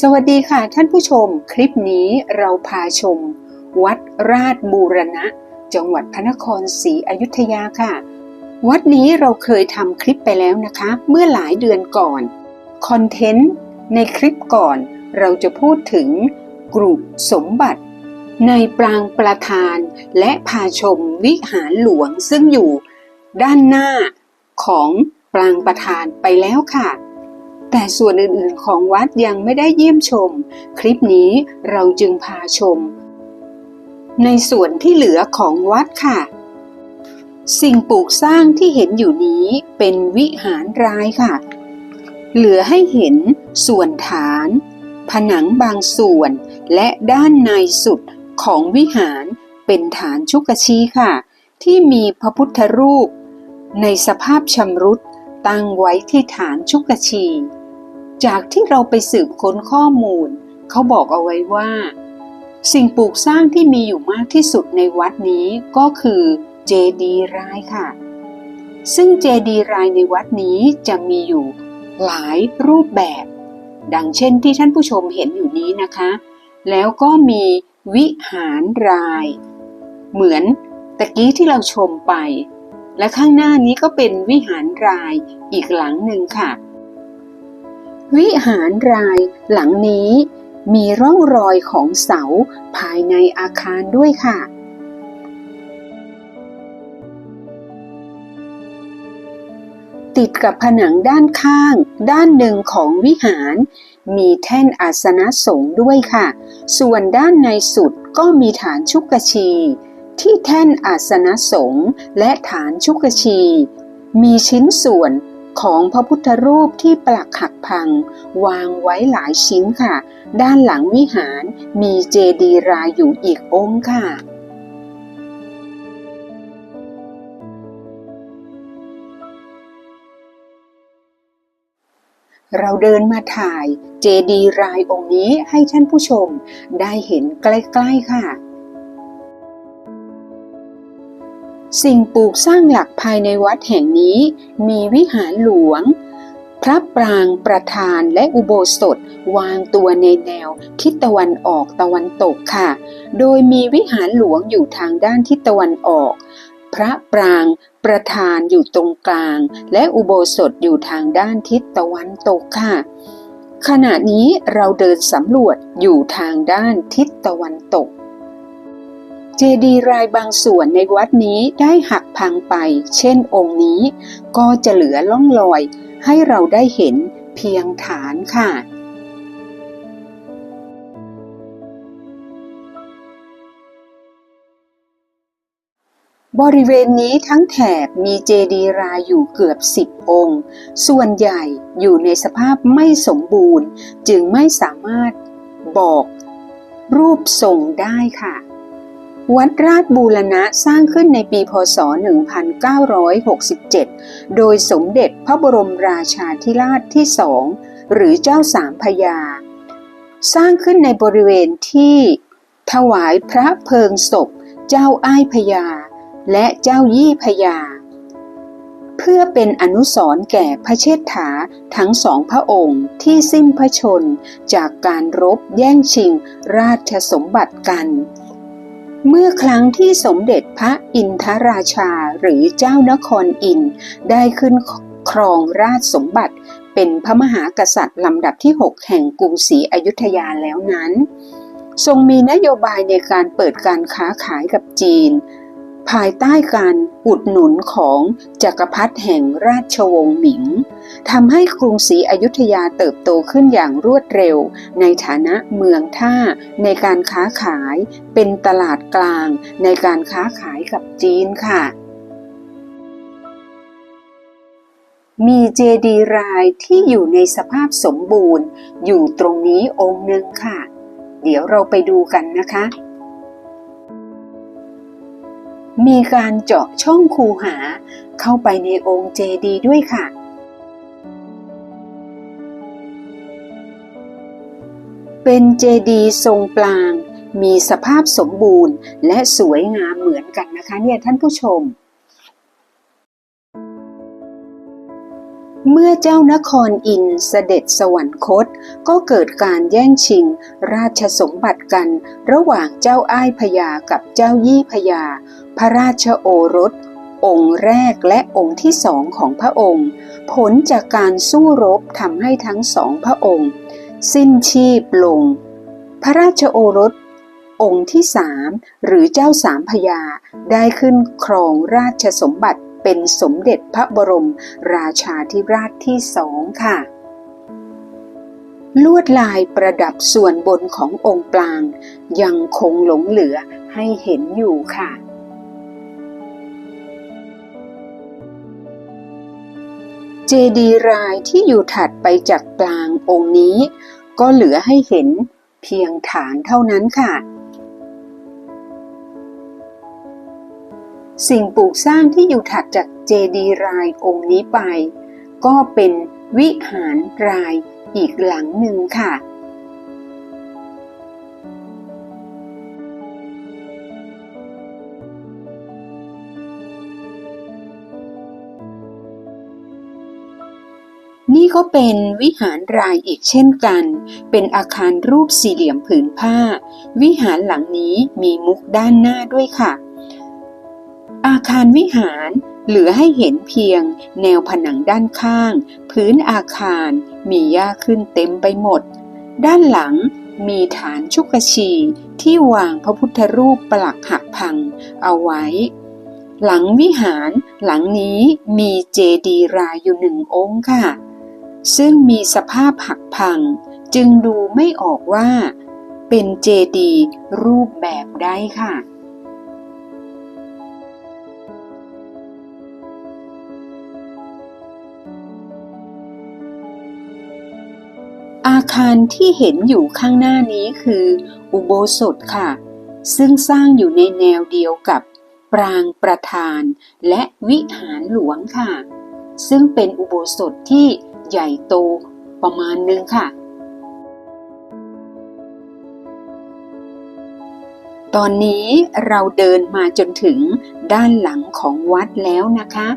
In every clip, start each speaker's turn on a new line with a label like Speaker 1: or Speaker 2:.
Speaker 1: สวัสดีค่ะท่านผู้ชม คลิปนี้เราพาชม วัดราชบูรณะ จังหวัดพระนครศรีอยุธยาค่ะ วัดนี้เราเคยทำคลิปไปแล้วนะคะ เมื่อหลายเดือนก่อนคอนเทนต์ในคลิปก่อนเราจะพูดถึงกรุสมบัติ ในปรางประธานและพาชมวิหารหลวงซึ่งอยู่ด้านหน้าของปรางประธานไปแล้วค่ะ แต่ส่วนอื่นๆของวัดยังไม่ได้เยี่ยมชม คลิปนี้เราจึงพาชม ในส่วนที่เหลือของวัดค่ะ สิ่งปลูกสร้างที่เห็นอยู่นี้เป็นวิหารรายค่ะ เหลือให้เห็นส่วนฐาน ผนังบางส่วนและด้านในสุดของวิหารเป็นฐานชุกชีค่ะ ที่มีพระพุทธรูป ในสภาพชำรุดตั้งไว้ที่ฐานชุกชี จากที่เราไปสืบค้นข้อมูล เขาบอกเอาไว้ว่า สิ่งปลูกสร้างที่มีอยู่มากที่สุดในวัดนี้ก็คือเจดีย์รายค่ะ ซึ่งเจดีย์รายในวัดนี้จะมีอยู่หลายรูปแบบ ดังเช่นที่ท่านผู้ชมเห็นอยู่นี้นะคะ แล้วก็มีวิหารราย เหมือนตะกี้ที่เราชมไป และข้างหน้านี้ก็เป็นวิหารรายอีกหลังหนึ่งค่ะ วิหารรายหลังนี้มีร่องรอยของเสาภายในอาคารด้วยค่ะ ติดกับผนังด้านข้าง ด้านหนึ่งของวิหาร มีแท่นอาสนะสงฆ์ด้วยค่ะ ส่วนด้านในสุดก็มีฐานชุกชี ที่แท่นอาสนะสงฆ์และฐานชุกชี มีชิ้นส่วน ของพระพุทธรูปที่ปลักหักพัง วางไว้หลายชิ้นค่ะ ด้านหลังวิหารมีเจดีย์รายอยู่อีกองค์ค่ะเราเดินมาถ่ายเจดีรายองค์นี้ให้ท่านผู้ชมได้เห็นใกล้ ๆ ค่ะ สิ่งปลูกสร้างหลักภายในวัดแห่งนี้ มีวิหารหลวง พระปรางประธานและอุโบสถวางตัวในแนวทิศตะวันออกตะวันตกค่ะ โดยมีวิหารหลวงอยู่ทางด้านทิศตะวันออก พระปรางประธานอยู่ตรงกลาง และอุโบสถอยู่ทางด้านทิศตะวันตกค่ะขณะนี้เราเดินสำรวจอยู่ทางด้านทิศตะวันตก เจดีย์รายบางส่วนในวัดนี้ได้หักพังไป เช่นองค์นี้ ก็จะเหลือล่องรอย ให้เราได้เห็นเพียงฐานค่ะบริเวณนี้ทั้งแถบมีเจดีย์รายอยู่เกือบสิบองค์ ส่วนใหญ่อยู่ในสภาพไม่สมบูรณ์ จึงไม่สามารถบอกรูปทรงได้ค่ะ วัดราชบูรณะสร้างขึ้นในปีพศ 1967 โดยสมเด็จพระบรมราชาธิราชที่สองหรือเจ้าสามพยา สร้างขึ้นในบริเวณที่ถวายพระเพลิงศพ เจ้าอ้ายพญาและเจ้ายี่พญาเพื่อเป็นอนุสรณ์แก่พระเชษฐาทั้งสองพระองค์ที่สิ้นพระชน จากการรบแย่งชิงราชสมบัติกัน เมื่อครั้งที่สมเด็จพระอินทราชาหรือเจ้านครอินได้ขึ้นครองราชสมบัติ เป็นพระมหากษัตริย์ลำดับที่ 6 แห่งกรุงศรีอยุธยาแล้วนั้น ทรงมีนโยบายในการเปิดการค้าขายกับจีน ภายใต้การอุดหนุนของจักรพรรดิแห่งราชวงศ์หมิงทำให้กรุงศรีอยุธยาเติบโตขึ้นอย่างรวดเร็ว ในฐานะเมืองท่าในการค้าขายเป็นตลาดกลางในการค้าขายกับจีนค่ะ มีเจดีย์รายที่อยู่ในสภาพสมบูรณ์อยู่ตรงนี้องค์หนึ่งค่ะ เดี๋ยวเราไปดูกันนะคะ มีการเจาะช่องคูหาเข้าไปในองค์เจดีย์ด้วยค่ะ เป็นเจดีย์ทรงปลาง มีสภาพสมบูรณ์และสวยงามเหมือนกันนะคะเนี่ยท่านผู้ชม เมื่อเจ้านครอินเสด็จสวรรคต ก็เกิดการแย่งชิง ราชสมบัติกัน ระหว่างเจ้าอ้ายพญากับเจ้ายี่พญาพระราชโอรส องค์แรกและองค์ที่สองของพระองค์ ผลจากการสู้รบทำให้ทั้งสองพระองค์ สิ้นชีพลง พระราชโอรสองค์ที่สามหรือเจ้าสามพญาได้ขึ้นครองราชสมบัติ เป็นสมเด็จพระบรม ราชาธิราชที่สองค่ะ ลวดลายประดับส่วนบนขององค์ปลาง ยังคงหลงเหลือให้เห็นอยู่ค่ะเจดีย์รายที่อยู่ถัดไปจากปลางองค์นี้ ก็เหลือให้เห็นเพียงฐานเท่านั้นค่ะ สิ่งปลูกสร้างที่อยู่ถัดจากเจดีย์รายองค์นี้ไป ก็เป็นวิหารรายอีกหลังหนึ่งค่ะ นี่ก็เป็นวิหารรายอีกเช่นกัน เป็นอาคารรูปสี่เหลี่ยมผืนผ้า วิหารหลังนี้มีมุกด้านหน้าด้วยค่ะ คารวิหารเหลือให้เห็นเพียงแนวผนังด้านข้าง พื้นอาคารมีหญ้าขึ้นเต็มไปหมด ด้านหลังมีฐานชุกชีที่วางพระพุทธรูปปลักหักพังเอาไว้ หลังวิหารหลังนี้มีเจดีรายอยู่หนึ่งองค์ค่ะ ซึ่งมีสภาพหักพัง จึงดูไม่ออกว่า เป็นเจดีรูปแบบใดค่ะ คารที่เห็นอยู่ข้างหน้านี้คือ อุโบสถค่ะ ซึ่งสร้างอยู่ในแนวเดียวกับปรางประธาน และวิหารหลวงค่ะ ซึ่งเป็นอุโบสถที่ใหญ่โตประมาณหนึงค่ะ ตอนนี้เราเดินมาจนถึงด้านหลังของวัดแล้วนะคะ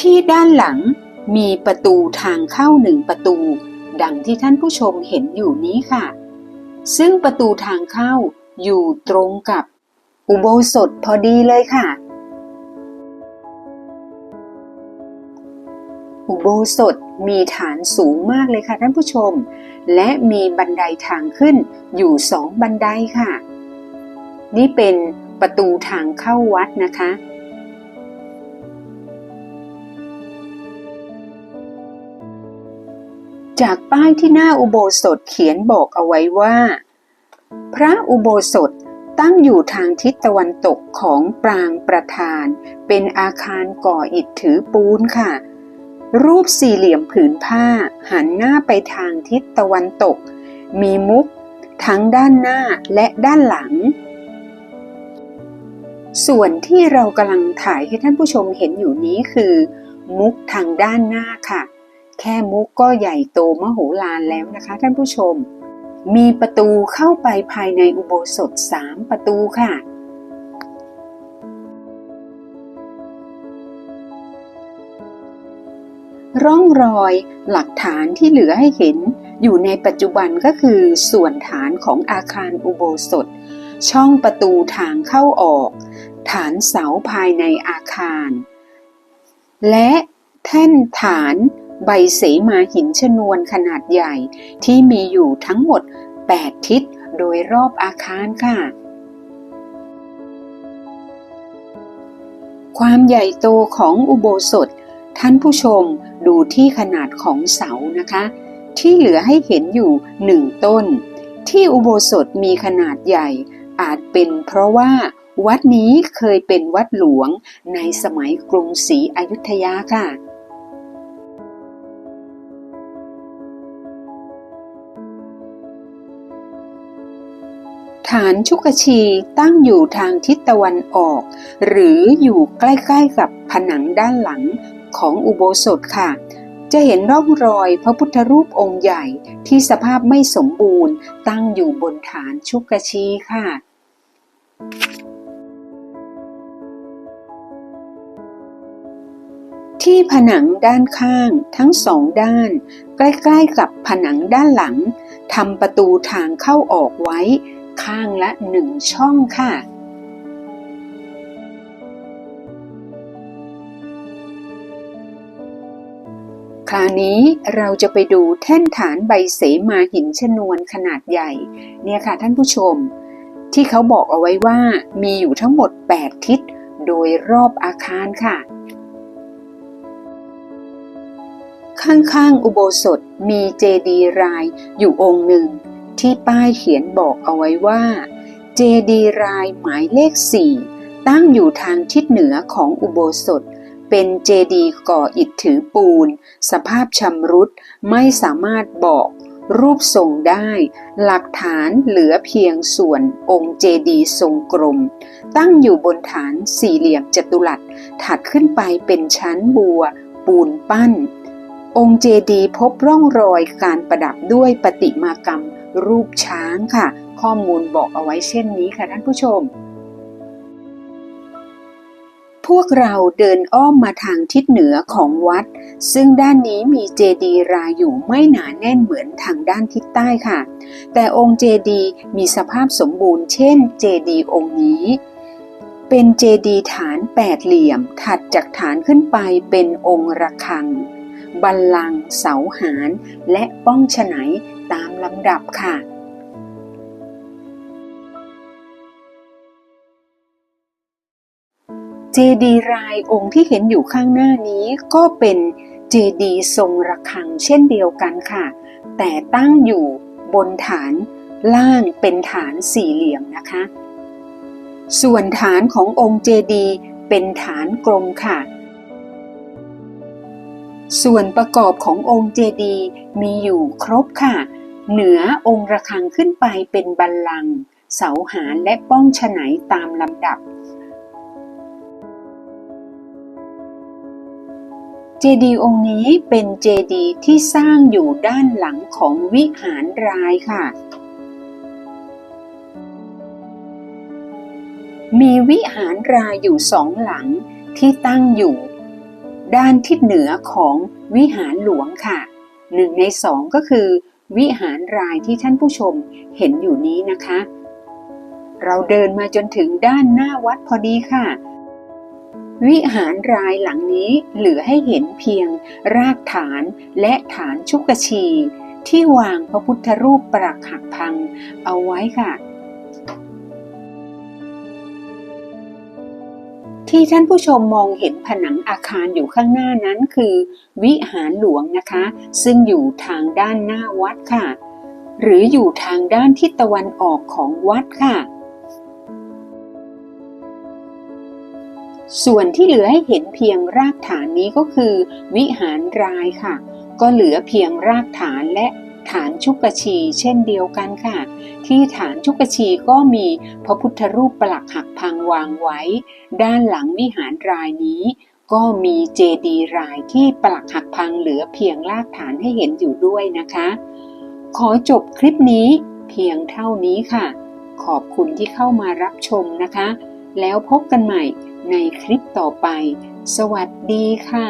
Speaker 1: ที่ด้านหลังมีประตูทางเข้าหนึ่งประตู ดังที่ท่านผู้ชมเห็นอยู่นี้ค่ะ ซึ่งประตูทางเข้าอยู่ตรงกับอุโบสถพอดีเลยค่ะ อุโบสถมีฐานสูงมากเลยค่ะท่านผู้ชม และมีบันไดทางขึ้นอยู่สองบันไดค่ะ นี่เป็นประตูทางเข้าวัดนะคะ จากป้ายที่หน้าอุโบสถเขียนบอกเอาไว้ว่า พระอุโบสถตั้งอยู่ทางทิศตะวันตกของปรางประธาน เป็นอาคารก่ออิฐถือปูนค่ะ รูปสี่เหลี่ยมผืนผ้าหันหน้าไปทางทิศตะวันตก มีมุกทั้งด้านหน้าและด้านหลัง ส่วนที่เรากำลังถ่ายให้ท่านผู้ชมเห็นอยู่นี้คือ มุกทางด้านหน้าค่ะ ค่มุกก็ใหญ่โตมโหฬารแล้วนะคะท่านผู้ชม มีประตูเข้าไปภายในอุโบสถสามประตูค่ะ ร่องรอยหลักฐานที่เหลือให้เห็นอยู่ในปัจจุบันก็คือส่วนฐานของอาคารอุโบสถ ช่องประตูทางเข้าออก ฐานเสาภายในอาคาร และแท่นฐาน ใบเสมาหินชนวนขนาดใหญ่ที่มีอยู่ทั้งหมด 8 ทิศโดยรอบอาคารค่ะ ความใหญ่โตของอุโบสถ ท่านผู้ชมดูที่ขนาดของเสานะคะ ที่เหลือให้เห็นอยู่หนึ่งต้น ที่อุโบสถมีขนาดใหญ่ อาจเป็นเพราะว่าวัดนี้เคยเป็นวัดหลวงในสมัยกรุงศรีอยุธยาค่ะ ฐานชุกชีตั้งอยู่ทางทิศตะวันออก หรืออยู่ใกล้ๆกับผนังด้านหลังของอุโบสถค่ะ จะเห็นร่องรอยพระพุทธรูปองค์ใหญ่ที่สภาพไม่สมบูรณ์ ตั้งอยู่บนฐานชุกชีค่ะที่ผนังด้านข้างทั้งสองด้าน ใกล้ๆกับผนังด้านหลังทำประตูทางเข้าออกไว้ ข้างละหนึ่งช่องค่ะ คราวนี้เราจะไปดูแท่นฐานใบเสมาหินชนวนขนาดใหญ่ เนี่ยค่ะท่านผู้ชม ที่เขาบอกเอาไว้ว่ามีอยู่ทั้งหมด 8 ทิศโดยรอบอาคารค่ะข้างๆ อุโบสถมีเจดีย์รายอยู่องค์หนึ่ง ที่ป้ายเขียนบอกเอาไว้ว่า เจดีรายหมายเลขสี่ตั้งอยู่ทางทิศเหนือของอุโบสถ เป็นเจดีก่ออิฐถือปูน สภาพชำรุดไม่สามารถบอกรูปทรงได้ หลักฐานเหลือเพียงส่วนองค์เจดีทรงกลม ตั้งอยู่บนฐานสี่เหลี่ยมจัตุรัสถัดขึ้นไปเป็นชั้นบัว ปูนปั้น องค์เจดีพบร่องรอยการประดับด้วยประติมากรรมรูปช้างค่ะ ข้อมูลบอกเอาไว้เช่นนี้ค่ะท่านผู้ชม พวกเราเดินอ้อมมาทางทิศเหนือของวัด ซึ่งด้านนี้มีเจดีรายอยู่ไม่หนาแน่นเหมือนทางด้านทิศใต้ค่ะ แต่องค์เจดีมีสภาพสมบูรณ์เช่นเจดีองค์นี้เป็นเจดีฐานแปดเหลี่ยมถัดจากฐานขึ้นไปเป็นองค์ระฆัง บัลลังก์เสาหารและป้องฉไนตามลำดับค่ะเจดีรายองค์ที่เห็นอยู่ข้างหน้านี้ก็เป็นเจดีทรงระฆังเช่นเดียวกันค่ะ แต่ตั้งอยู่บนฐานล่างเป็นฐานสี่เหลี่ยมนะคะ ส่วนฐานขององค์เจดีเป็นฐานกลมค่ะ ส่วนประกอบขององค์เจดีย์มีอยู่ครบค่ะ เหนือองค์ระฆังขึ้นไปเป็นบัลลังก์เสาหารและป้องฉไนตามลำดับ เจดีย์องค์นี้เป็นเจดีย์ที่สร้างอยู่ด้านหลังของวิหารรายค่ะ มีวิหารรายอยู่สองหลังที่ตั้งอยู่ ด้านทิศเหนือของวิหารหลวงค่ะหนึ่งในสองก็คือ วิหารรายที่ท่านผู้ชมเห็นอยู่นี้นะคะ เราเดินมาจนถึงด้านหน้าวัดพอดีค่ะ วิหารรายหลังนี้เหลือให้เห็นเพียงรากฐานและฐานชุกชี ที่วางพระพุทธรูปปรักหักพังเอาไว้ค่ะ ที่ท่านผู้ชมมองเห็นผนังอาคารอยู่ข้างหน้านั้นคือ วิหารหลวงนะคะ ซึ่งอยู่ทางด้านหน้าวัดค่ะ หรืออยู่ทางด้านทิศตะวันออกของวัดค่ะ ส่วนที่เหลือให้เห็นเพียงรากฐานนี้ก็คือ วิหารรายค่ะ ก็เหลือเพียงรากฐานและ ฐานชุกชี เช่นเดียวกันค่ะ ที่ฐานชุกชีก็มีพระพุทธรูปปลักหักพังวางไว้ ด้านหลังวิหารรายนี้ ก็มีเจดีย์รายที่ปลักหักพังเหลือเพียงรากฐานให้เห็นอยู่ด้วยนะคะ ขอจบคลิปนี้เพียงเท่านี้ค่ะ ขอบคุณที่เข้ามารับชมนะคะ แล้วพบกันใหม่ในคลิปต่อไป สวัสดีค่ะ